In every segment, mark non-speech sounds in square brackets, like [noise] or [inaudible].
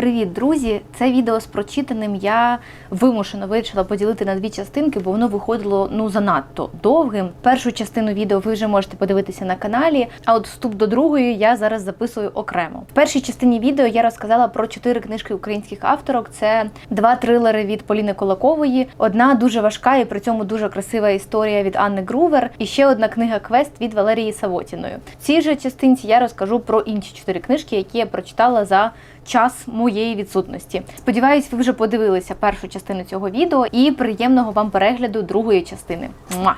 Привіт, друзі! Це відео з прочитаним я вимушено вирішила поділити на дві частинки, бо воно виходило ну занадто довгим. Першу частину відео ви вже можете подивитися на каналі. А от вступ до другої я зараз записую окремо. В першій частині відео я розказала про чотири книжки українських авторок. Це два трилери від Поліни Колакової, одна дуже важка і при цьому дуже красива історія від Анни Грувер, і ще одна книга Квест від Валерії Савотіної. В цій же частинці я розкажу про інші чотири книжки, які я прочитала за час моєї відсутності. Сподіваюсь, ви вже подивилися першу частину цього відео і приємного вам перегляду другої частини. Муа!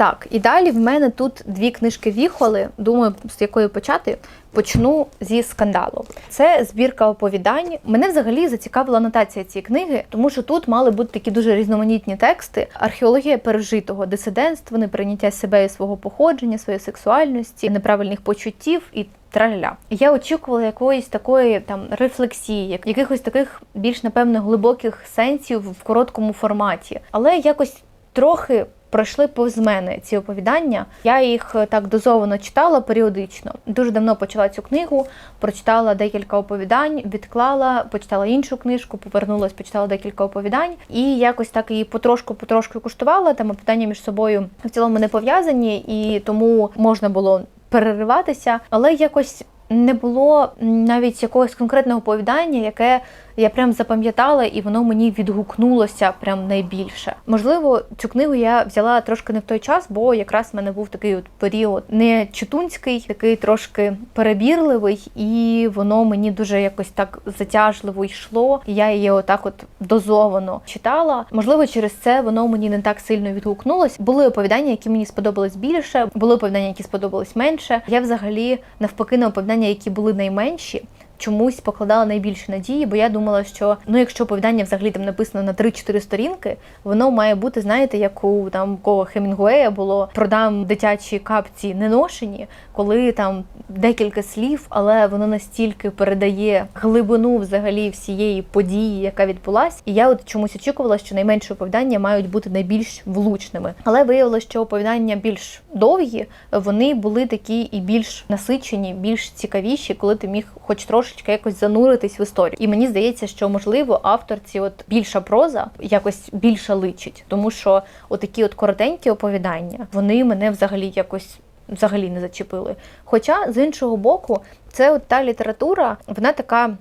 Так, і далі в мене тут дві книжки віхоли. Думаю, з якої почати. Почну зі скандалу. Це збірка оповідань. Мене взагалі зацікавила анотація цієї книги, тому що тут мали бути такі дуже різноманітні тексти: археологія пережитого, дисидентство, неприйняття себе і свого походження, своєї сексуальності, неправильних почуттів і траля. Я очікувала якоїсь такої там рефлексії, якихось таких більш напевно глибоких сенсів в короткому форматі, але якось трохи. Пройшли повз мене ці оповідання. Я їх е, так дозовано читала періодично. Дуже давно почала цю книгу, прочитала декілька оповідань, відклала, почитала іншу книжку, повернулась, почитала декілька оповідань, і якось так її потрошку-потрошку куштувала. Там оповідання між собою в цілому не пов'язані, і тому можна було перериватися, але якось не було навіть якогось конкретного оповідання, яке я прям запам'ятала, і воно мені відгукнулося прям найбільше. Можливо, цю книгу я взяла трошки не в той час, бо якраз в мене був такий от період не читунський, такий трошки перебірливий, і воно мені дуже якось так затяжливо йшло. І я її отак от дозовано читала. Можливо, через це воно мені не так сильно відгукнулось. Були оповідання, які мені сподобались більше, були оповідання, які сподобались менше. Я взагалі навпаки на оповідання, які були найменші чомусь покладала найбільше надії, бо я думала, що ну, якщо оповідання взагалі там написано на 3-4 сторінки, воно має бути, знаєте, як у там кого Хемінгуея було продам дитячі капці неношені, коли там декілька слів, але воно настільки передає глибину взагалі всієї події, яка відбулась. І я от чомусь очікувала, що найменші оповідання мають бути найбільш влучними. Але виявилося, що оповідання більш довгі, вони були такі і більш насичені, більш цікавіші, коли ти міг хоч трошечки якось зануритись в історію. І мені здається, що можливо авторці от більша проза якось більше личить, тому що отакі от коротенькі оповідання, вони мене взагалі якось. Взагалі не зачепили. Хоча з іншого боку, це от та література, вона така.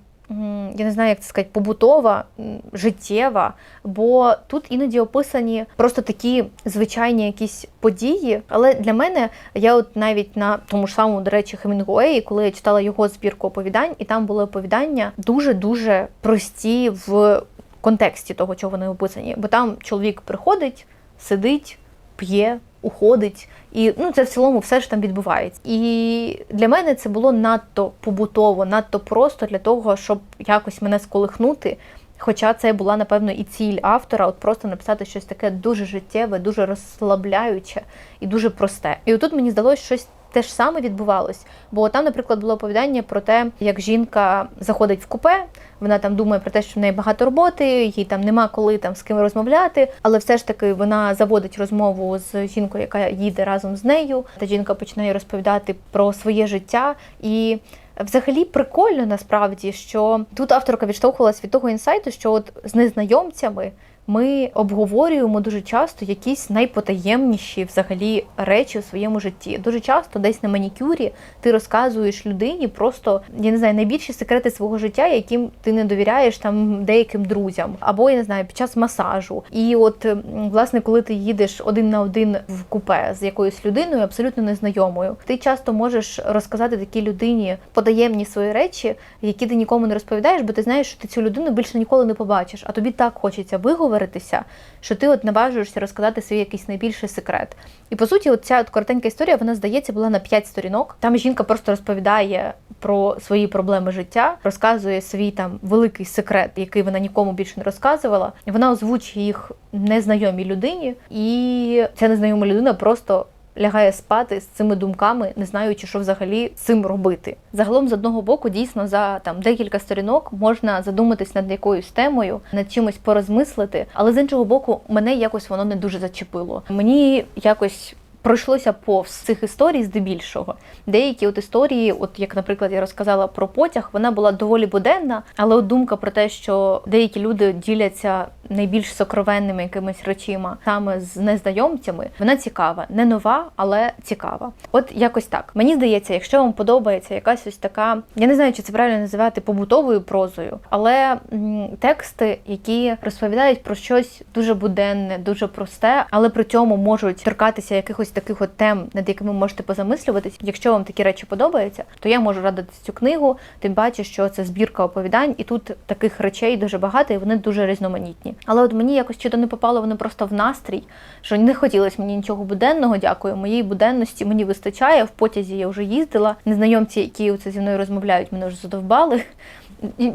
Я не знаю, як це сказати, побутова, життєва, бо тут іноді описані просто такі звичайні якісь події. Але для мене я от навіть на тому ж самому, до речі, Хемінгуеї, коли я читала його збірку оповідань, і там були оповідання дуже дуже прості в контексті того, чого вони описані. Бо там чоловік приходить, сидить, п'є, уходить. І ну це в цілому все ж там відбувається. І для мене це було надто побутово, надто просто для того, щоб якось мене сколихнути. Хоча це була, напевно, і ціль автора, от просто написати щось таке дуже життєве, дуже розслабляюче і дуже просте. І отут мені здалося щось. Те ж саме відбувалось, бо там, наприклад, було оповідання про те, як жінка заходить в купе, вона там думає про те, що в неї багато роботи, їй там нема коли там з ким розмовляти, але все ж таки вона заводить розмову з жінкою, яка їде разом з нею. Та жінка починає розповідати про своє життя і. Взагалі прикольно насправді, що тут авторка відштовхувалась від того інсайту, що от з незнайомцями ми обговорюємо дуже часто якісь найпотаємніші взагалі речі в своєму житті. Дуже часто десь на манікюрі ти розказуєш людині просто я не знаю найбільші секрети свого життя, яким ти не довіряєш там деяким друзям, або я не знаю під час масажу. І от власне, коли ти їдеш один на один в купе з якоюсь людиною, абсолютно незнайомою, ти часто можеш розказати такій людині потаємні свої речі, які ти нікому не розповідаєш, бо ти знаєш, що ти цю людину більше ніколи не побачиш. А тобі так хочеться виговоритися, що ти от наважуєшся розказати свій якийсь найбільший секрет. І по суті, от ця от коротенька історія, вона здається, була на 5 сторінок. Там жінка просто розповідає про свої проблеми життя, розказує свій там великий секрет, який вона нікому більше не розказувала. Вона озвучує їх незнайомій людині, і ця незнайома людина просто. Лягає спати з цими думками, не знаючи, що взагалі цим робити. Загалом, з одного боку, дійсно за там декілька сторінок можна задуматись над якоюсь темою, над чимось порозмислити, але з іншого боку, мене якось воно не дуже зачепило. Мені якось пройшлося повз цих історій здебільшого. Деякі от історії, от як, наприклад, я розказала про потяг, вона була доволі буденна, але от думка про те, що деякі люди діляться найбільш сокровенними якимись речима саме з незнайомцями, вона цікава, не нова, але цікава. От якось так. Мені здається, якщо вам подобається якась ось така, я не знаю, чи це правильно називати побутовою прозою, але тексти, які розповідають про щось дуже буденне, дуже просте, але при цьому можуть торкатися якихось таких от тем, над якими можете позамислюватись. Якщо вам такі речі подобаються, то я можу радити цю книгу. Тим паче, що це збірка оповідань, і тут таких речей дуже багато, і вони дуже різноманітні. Але от мені якось чи то не попало воно просто в настрій, що не хотілося мені нічого буденного. Дякую. Моєї буденності мені вистачає. В потязі я вже їздила. Незнайомці, які це зі мною розмовляють, мене вже задовбали.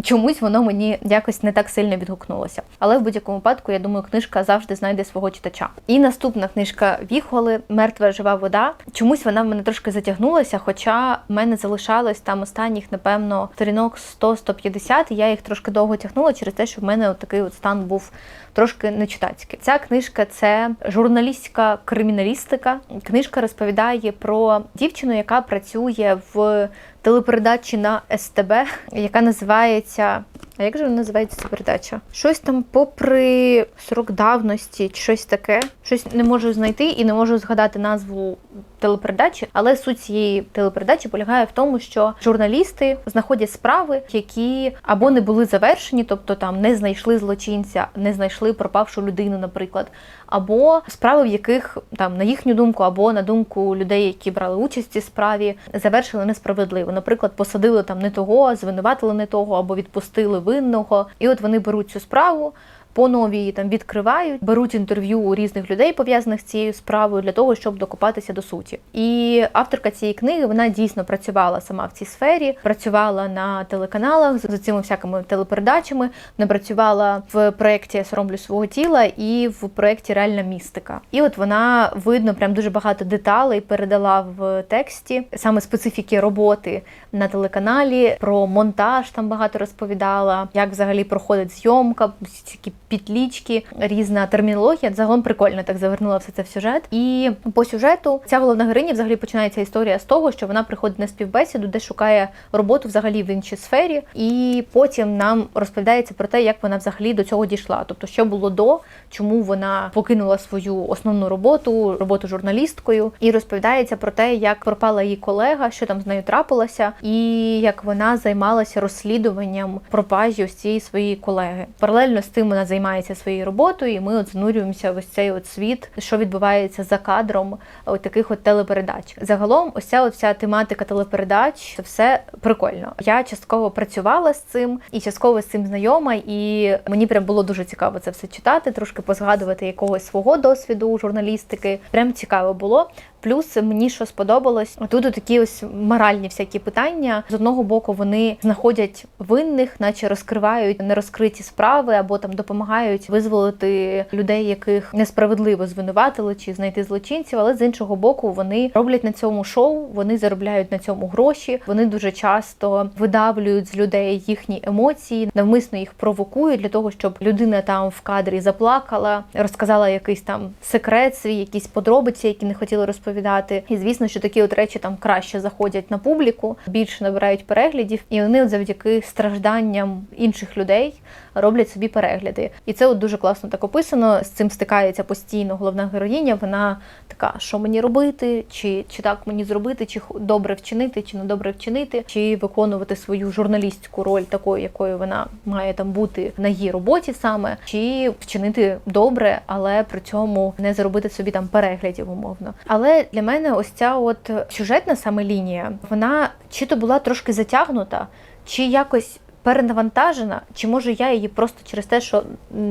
Чомусь воно мені якось не так сильно відгукнулося. Але в будь-якому випадку, я думаю, книжка завжди знайде свого читача. І наступна книжка Віхоли Мертва жива вода. Чомусь вона в мене трошки затягнулася, хоча в мене залишалось там останніх, напевно, сторінок 100-150, і я їх трошки довго тягнула через те, що в мене от такий от стан був трошки нечитацький. Ця книжка це журналістська криміналістика. Книжка розповідає про дівчину, яка працює в телепередачі на СТБ, яка називається. А як же вона називається ця передача? Щось там попри срок давності, чи щось таке. Щось не можу знайти і не можу згадати назву телепередачі, але суть цієї телепередачі полягає в тому, що журналісти знаходять справи, які або не були завершені, тобто там не знайшли злочинця, не знайшли пропавшу людину, наприклад, або справи, в яких там на їхню думку, або на думку людей, які брали участь в цій справі, завершили несправедливо. Наприклад, посадили там не того, звинуватили не того, або відпустили винного, і от вони беруть цю справу. По новій її там відкривають, беруть інтерв'ю у різних людей, пов'язаних з цією справою, для того, щоб докопатися до суті. І авторка цієї книги вона дійсно працювала сама в цій сфері, працювала на телеканалах з цими всякими телепередачами. Вона працювала в проєкті «Я соромлю свого тіла і в проєкті Реальна містика. І от вона видно, прям дуже багато деталей передала в тексті, саме специфіки роботи на телеканалі, про монтаж там багато розповідала, як взагалі проходить зйомка, ці петлічки, різна термінологія. Загалом прикольно так завернула все це в сюжет. І по сюжету ця головна героїня взагалі починається історія з того, що вона приходить на співбесіду, де шукає роботу взагалі в іншій сфері, і потім нам розповідається про те, як вона взагалі до цього дійшла. Тобто, що було до, чому вона покинула свою основну роботу, роботу журналісткою, і розповідається про те, як пропала її колега, що там з нею трапилося, і як вона займалася розслідуванням пропажі ось своєї колеги. Паралельно з тим вона займається своєю роботою, і ми от занурюємося в ось цей от світ, що відбувається за кадром от таких от телепередач. Загалом, ось ця от вся тематика телепередач це все прикольно. Я частково працювала з цим і частково з цим знайома, і мені прям було дуже цікаво це все читати, трошки позгадувати якогось свого досвіду журналістики. Прям цікаво було. Плюс мені що сподобалось, тут такі ось моральні всякі питання. З одного боку вони знаходять винних, наче розкривають нерозкриті справи, або там допомагають визволити людей, яких несправедливо звинуватили чи знайти злочинців. Але з іншого боку, вони роблять на цьому шоу, вони заробляють на цьому гроші. Вони дуже часто видавлюють з людей їхні емоції, навмисно їх провокують для того, щоб людина там в кадрі заплакала, розказала якийсь там секрет, свій якісь подробиці, які не хотіли розповідати розповідати. І звісно, що такі от речі там краще заходять на публіку, більше набирають переглядів, і вони завдяки стражданням інших людей роблять собі перегляди. І це от дуже класно так описано. З цим стикається постійно головна героїня. Вона така, що мені робити, чи чи так мені зробити, чи добре вчинити, чи не добре вчинити, чи виконувати свою журналістську роль такою, якою вона має там бути на її роботі саме, чи вчинити добре, але при цьому не заробити собі там переглядів умовно. Але для мене ось ця от сюжетна саме лінія, вона чи то була трошки затягнута, чи якось перенавантажена, чи може я її просто через те, що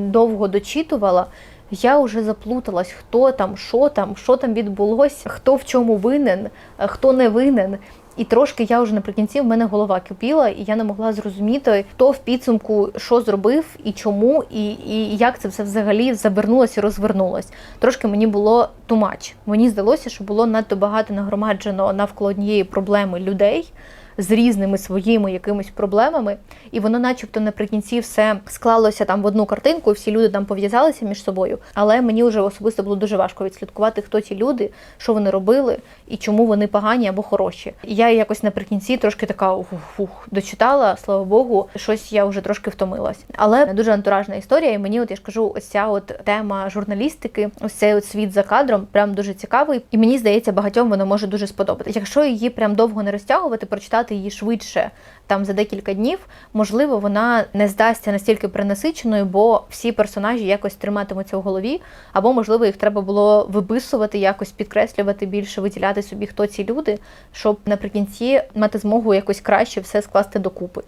довго дочитувала. Я вже заплуталась, хто там, що там, що там відбулося, хто в чому винен, хто не винен. І трошки я вже наприкінці в мене голова кипіла, і я не могла зрозуміти, хто в підсумку що зробив і чому, і і як це все взагалі завернулося і розвернулось. Трошки мені було тумач. Мені здалося, що було надто багато нагромаджено навколо однієї проблеми людей. З різними своїми якимись проблемами, і воно, начебто, наприкінці все склалося там в одну картинку, і всі люди там пов'язалися між собою. Але мені вже особисто було дуже важко відслідкувати, хто ті люди, що вони робили і чому вони погані або хороші. І я якось наприкінці трошки така ух, дочитала, слава Богу, щось я вже трошки втомилась. Але дуже антуражна історія, і мені, от я ж кажу, ось ця от тема журналістики, ось цей от світ за кадром, прям дуже цікавий. І мені здається, багатьом воно може дуже сподобатися. Якщо її прям довго не розтягувати, прочитати її швидше. Там за декілька днів, можливо, вона не здасться настільки принасиченою, бо всі персонажі якось триматимуться в голові, або, можливо, їх треба було виписувати, якось підкреслювати більше, виділяти собі, хто ці люди, щоб наприкінці мати змогу якось краще все скласти докупи.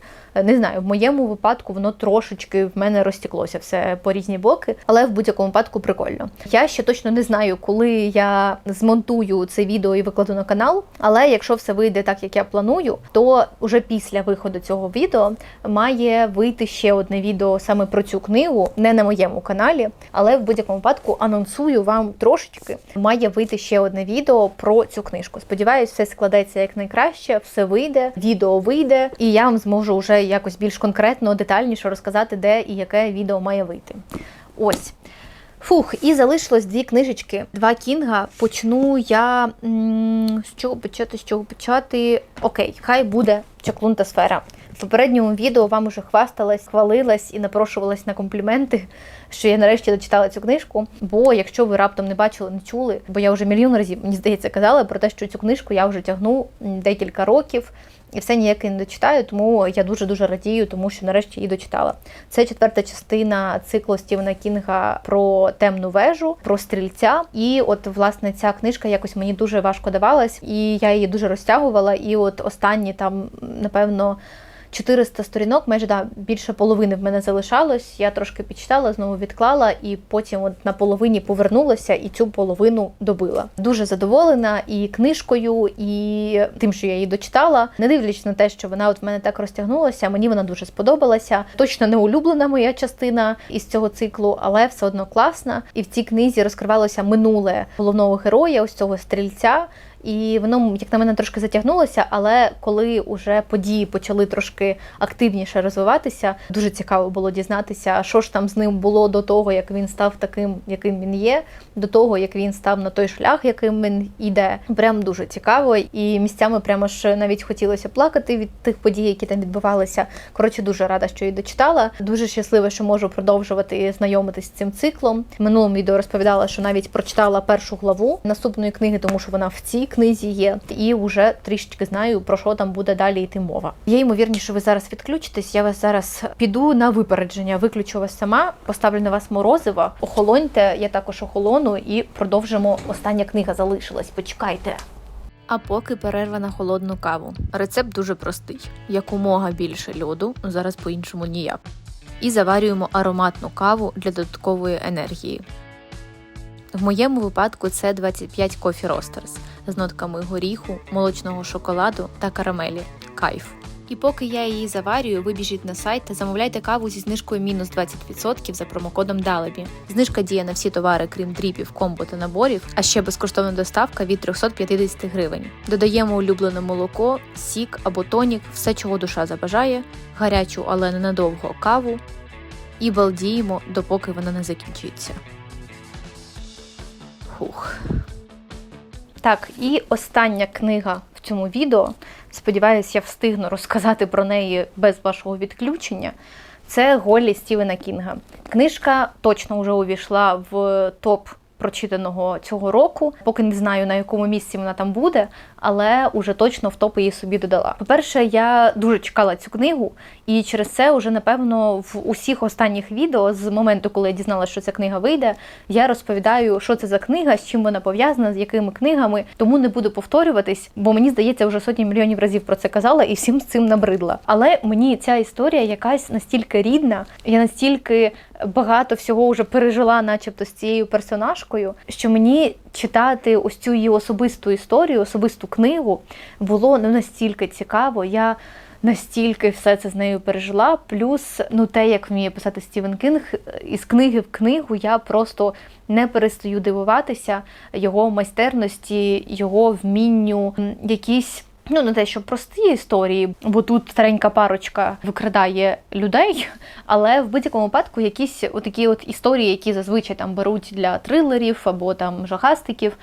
Не знаю, в моєму випадку воно трошечки в мене розтіклося все по різні боки, але в будь-якому випадку прикольно. Я ще точно не знаю, коли я змонтую це відео і викладу на канал. Але якщо все вийде так, як я планую, то уже після виходу цього відео має вийти ще одне відео саме про цю книгу, не на моєму каналі, але в будь-якому випадку анонсую вам трошечки. Має вийти ще одне відео про цю книжку. Сподіваюсь, все складеться як найкраще, все вийде, відео вийде, і я вам зможу вже якось більш конкретно, детальніше розказати, де і яке відео має вийти. Ось. Фух, і залишилось дві книжечки, два кінга. Почну я з чого почати, з чого почати. Окей, хай буде чаклунта сфера. В попередньому відео вам уже хвасталась, хвалилась і напрошувалась на компліменти, що я нарешті дочитала цю книжку. Бо якщо ви раптом не бачили, не чули, бо я вже мільйон разів, мені здається, казала про те, що цю книжку я вже тягну декілька років. І все ніяк не дочитаю, тому я дуже-дуже радію, тому що нарешті її дочитала. Це четверта частина циклу Стівена Кінга про темну вежу, про стрільця. І от, власне, ця книжка якось мені дуже важко давалась, і я її дуже розтягувала. І от останні там, напевно. 400 сторінок, майже да, більше половини в мене залишалось. Я трошки підчитала, знову відклала, і потім от на половині повернулася і цю половину добила. Дуже задоволена і книжкою, і тим, що я її дочитала. Не дивлячись на те, що вона от в мене так розтягнулася, мені вона дуже сподобалася. Точно не улюблена моя частина із цього циклу, але все одно класна. І в цій книзі розкривалося минуле головного героя, ось цього стрільця. І воно, як на мене, трошки затягнулося, але коли вже події почали трошки активніше розвиватися, дуже цікаво було дізнатися, що ж там з ним було до того, як він став таким, яким він є, до того, як він став на той шлях, яким він йде. Прям дуже цікаво. І місцями прямо ж навіть хотілося плакати від тих подій, які там відбувалися. Коротше, дуже рада, що її дочитала. Дуже щаслива, що можу продовжувати знайомитись з цим циклом. В минулому відео розповідала, що навіть прочитала першу главу наступної книги, тому що вона в цій книзі є, і вже трішечки знаю про що там буде далі йти мова. Є ймовірність, що ви зараз відключитесь. Я вас зараз піду на випередження, виключу вас сама, поставлю на вас морозиво, охолоньте. Я також охолону і продовжимо. Остання книга залишилась. Почекайте. А поки перерва на холодну каву. Рецепт дуже простий: якомога більше льоду, зараз по-іншому ніяк. І заварюємо ароматну каву для додаткової енергії. В моєму випадку це 25 Coffee Roasters з нотками горіху, молочного шоколаду та карамелі. Кайф. І поки я її заварюю, ви біжіть на сайт та замовляйте каву зі знижкою мінус 20% за промокодом DALEBY. Знижка діє на всі товари, крім дріпів, комбо та наборів, а ще безкоштовна доставка від 350 гривень. Додаємо улюблене молоко, сік або тонік, все, чого душа забажає, гарячу, але ненадовго каву. І балдіємо, допоки вона не закінчиться. Хух. Так, і остання книга в цьому відео. Сподіваюсь, я встигну розказати про неї без вашого відключення. Це Голлі Стівена Кінга. Книжка точно вже увійшла в топ прочитаного цього року. Поки не знаю на якому місці вона там буде, але уже точно в топ її собі додала. По-перше, я дуже чекала цю книгу, і через це вже напевно в усіх останніх відео з моменту, коли я дізналася, що ця книга вийде, я розповідаю, що це за книга, з чим вона пов'язана, з якими книгами. Тому не буду повторюватись, бо мені здається, вже сотні мільйонів разів про це казала і всім з цим набридла. Але мені ця історія якась настільки рідна, я настільки багато всього вже пережила, начебто, з цією персонажкою, що мені читати ось цю її особисту історію, особисту книгу було ну настільки цікаво. Я настільки все це з нею пережила. Плюс, ну те, як вміє писати Стівен Кінг, із книги в книгу я просто не перестаю дивуватися його майстерності, його вмінню, якісь Ну, не те, що прості історії, бо тут старенька парочка викрадає людей, але в будь-якому випадку якісь отакі от історії, які зазвичай там беруть для трилерів або там жахастиків.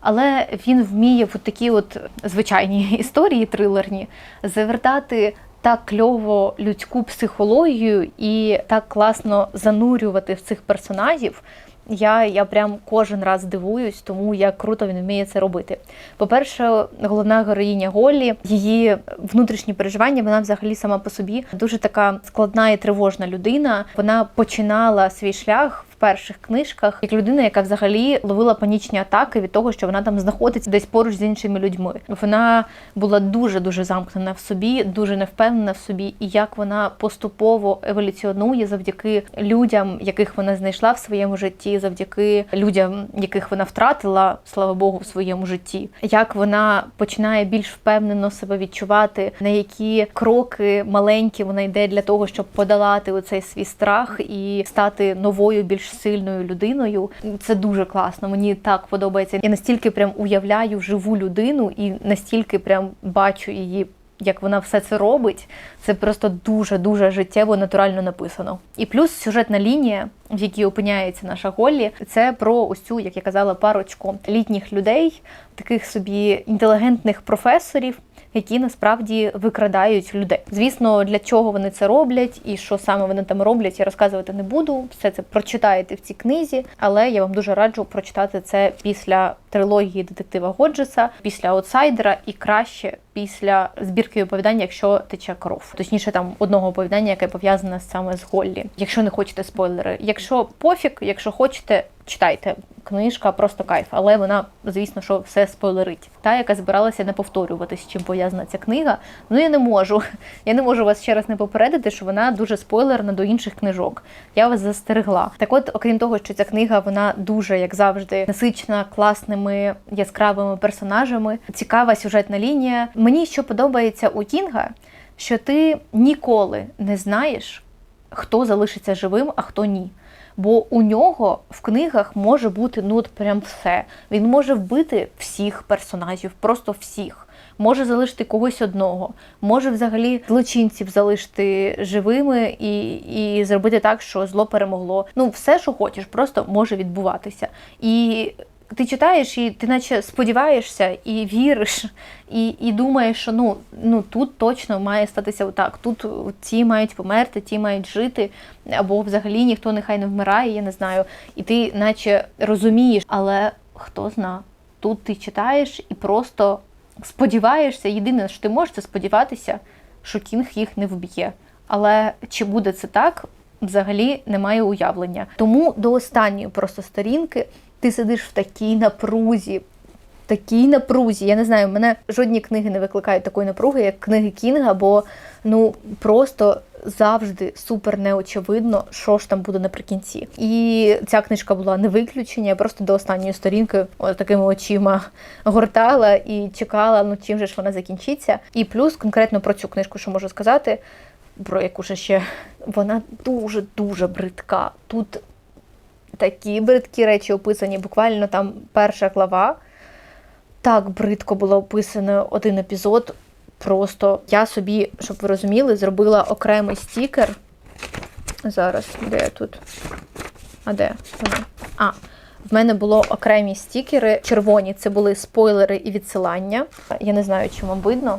Але він вміє в такі от звичайні [laughs] історії трилерні завертати так кльово людську психологію і так класно занурювати в цих персонажів. Я, я прям кожен раз дивуюсь, тому як круто він вміє це робити. По-перше, головна героїня Голлі, її внутрішні переживання, вона взагалі сама по собі дуже така складна і тривожна людина. Вона починала свій шлях перших книжках як людина, яка взагалі ловила панічні атаки від того, що вона там знаходиться десь поруч з іншими людьми. Вона була дуже дуже замкнена в собі, дуже невпевнена в собі, і як вона поступово еволюціонує завдяки людям, яких вона знайшла в своєму житті, завдяки людям, яких вона втратила, слава Богу, в своєму житті. Як вона починає більш впевнено себе відчувати, на які кроки маленькі вона йде для того, щоб подолати оцей свій страх і стати новою, більш сильною людиною. Це дуже класно. Мені так подобається. Я настільки прям уявляю живу людину і настільки прям бачу її. Як вона все це робить, це просто дуже дуже життєво натурально написано. І плюс сюжетна лінія, в якій опиняється наша Голлі, це про ось цю, як я казала, парочку літніх людей, таких собі інтелігентних професорів, які насправді викрадають людей. Звісно, для чого вони це роблять і що саме вони там роблять, я розказувати не буду. Все це прочитаєте в цій книзі, але я вам дуже раджу прочитати це після трилогії детектива Годжеса, після аутсайдера і краще після збірки оповідання, якщо тече кров. Точніше, там одного оповідання, яке пов'язане саме з Голлі. Якщо не хочете спойлери. Якщо пофіг, якщо хочете, читайте. Книжка просто кайф, але вона, звісно, що все спойлерить. Та, яка збиралася не повторюватись, чим пов'язана ця книга. Ну я не можу. [laughs] Я не можу вас ще раз не попередити, що вона дуже спойлерна до інших книжок. Я вас застерегла. Так, от, окрім того, що ця книга вона дуже, як завжди, насичена класними яскравими персонажами, цікава сюжетна лінія. Мені що подобається у Кінга, що ти ніколи не знаєш, хто залишиться живим, а хто ні. Бо у нього в книгах може бути ну от прям все. Він може вбити всіх персонажів, просто всіх. Може залишити когось одного, може взагалі злочинців залишити живими і і зробити так, що зло перемогло. Ну, все, що хочеш, просто може відбуватися. І ти читаєш, і ти наче сподіваєшся і віриш, і і думаєш, що ну ну тут точно має статися отак. Тут ті мають померти, ті мають жити, або взагалі ніхто нехай не вмирає, я не знаю. І ти, наче розумієш, але хто зна, тут ти читаєш і просто сподіваєшся. Єдине, що ти можеш, це сподіватися, що кінг їх не вб'є. Але чи буде це так? Взагалі немає уявлення. Тому до останньої просто сторінки ти сидиш в такій напрузі, такій напрузі. Я не знаю, мене жодні книги не викликають такої напруги, як книги Кінга, бо ну просто завжди супер неочевидно, що ж там буде наприкінці. І ця книжка була не виключення. Я просто до останньої сторінки такими очима гортала і чекала, ну чим же ж вона закінчиться. І плюс конкретно про цю книжку, що можу сказати. Про яку ще вона дуже-дуже бридка. Тут такі бридкі речі описані, буквально там перша глава. Так бридко було описано один епізод. Просто я собі, щоб ви розуміли, зробила окремий стікер. Зараз, де я тут? А де? А, в мене було окремі стікери. Червоні це були спойлери і відсилання. Я не знаю, чи вам видно.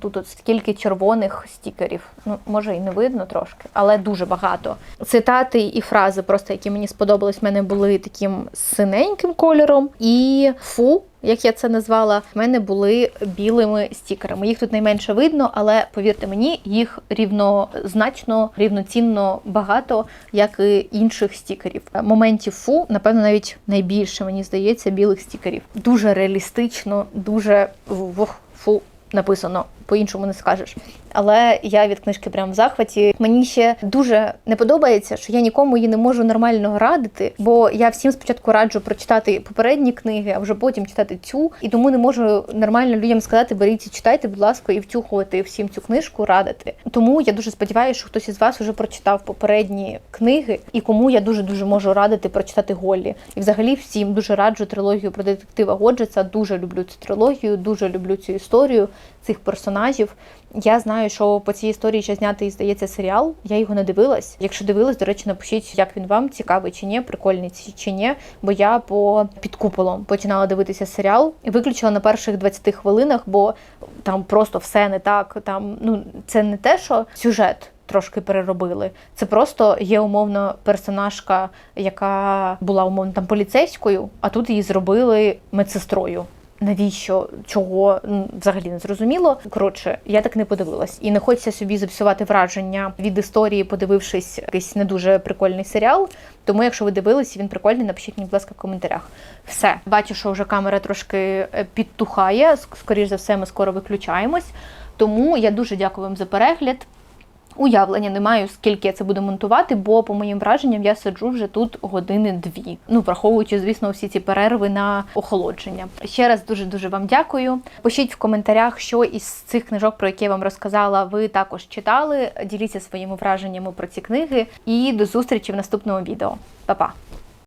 Тут от скільки червоних стікерів. Ну, може і не видно трошки, але дуже багато. Цитати і фрази, просто які мені сподобались, в мене були таким синеньким кольором. І фу, як я це назвала, в мене були білими стікерами. Їх тут найменше видно, але повірте мені, їх рівнозначно, рівноцінно багато, як і інших стікерів. Моментів фу, напевно, навіть найбільше мені здається білих стікерів. Дуже реалістично, дуже фу написано по-іншому не скажеш. Але я від книжки прям в захваті. Мені ще дуже не подобається, що я нікому її не можу нормально радити, бо я всім спочатку раджу прочитати попередні книги, а вже потім читати цю. І тому не можу нормально людям сказати: беріть і читайте, будь ласка, і втюхувати всім цю книжку, радити. Тому я дуже сподіваюся, що хтось із вас вже прочитав попередні книги, і кому я дуже дуже можу радити прочитати Голлі. І взагалі всім дуже раджу трилогію про детектива Годжеса. Дуже люблю цю трилогію, дуже люблю цю історію цих персонажів. Я знаю, що по цій історії ще знятий, здається, серіал. Я його не дивилась. Якщо дивилась, до речі, напишіть, як він вам цікавий чи ні, прикольний чи ні. Бо я по під куполом починала дивитися серіал і виключила на перших 20 хвилинах, бо там просто все не так. Там ну це не те, що сюжет. Трошки переробили. Це просто є умовно персонажка, яка була умовно там поліцейською, а тут її зробили медсестрою. Навіщо чого взагалі не зрозуміло. Коротше, я так не подивилась, і не хочеться собі зіпсувати враження від історії, подивившись якийсь не дуже прикольний серіал. Тому, якщо ви дивились, він прикольний, напишіть мені, будь ласка, в коментарях. Все, бачу, що вже камера трошки е, підтухає. Ск- Скоріш за все, ми скоро виключаємось. Тому я дуже дякую вам за перегляд. Уявлення не маю, скільки я це буду монтувати, бо, по моїм враженням, я сиджу вже тут години-дві. Ну, враховуючи, звісно, всі ці перерви на охолодження. Ще раз дуже дуже вам дякую. Пишіть в коментарях, що із цих книжок, про які я вам розказала, ви також читали. Діліться своїми враженнями про ці книги. І до зустрічі в наступному відео. Па-па!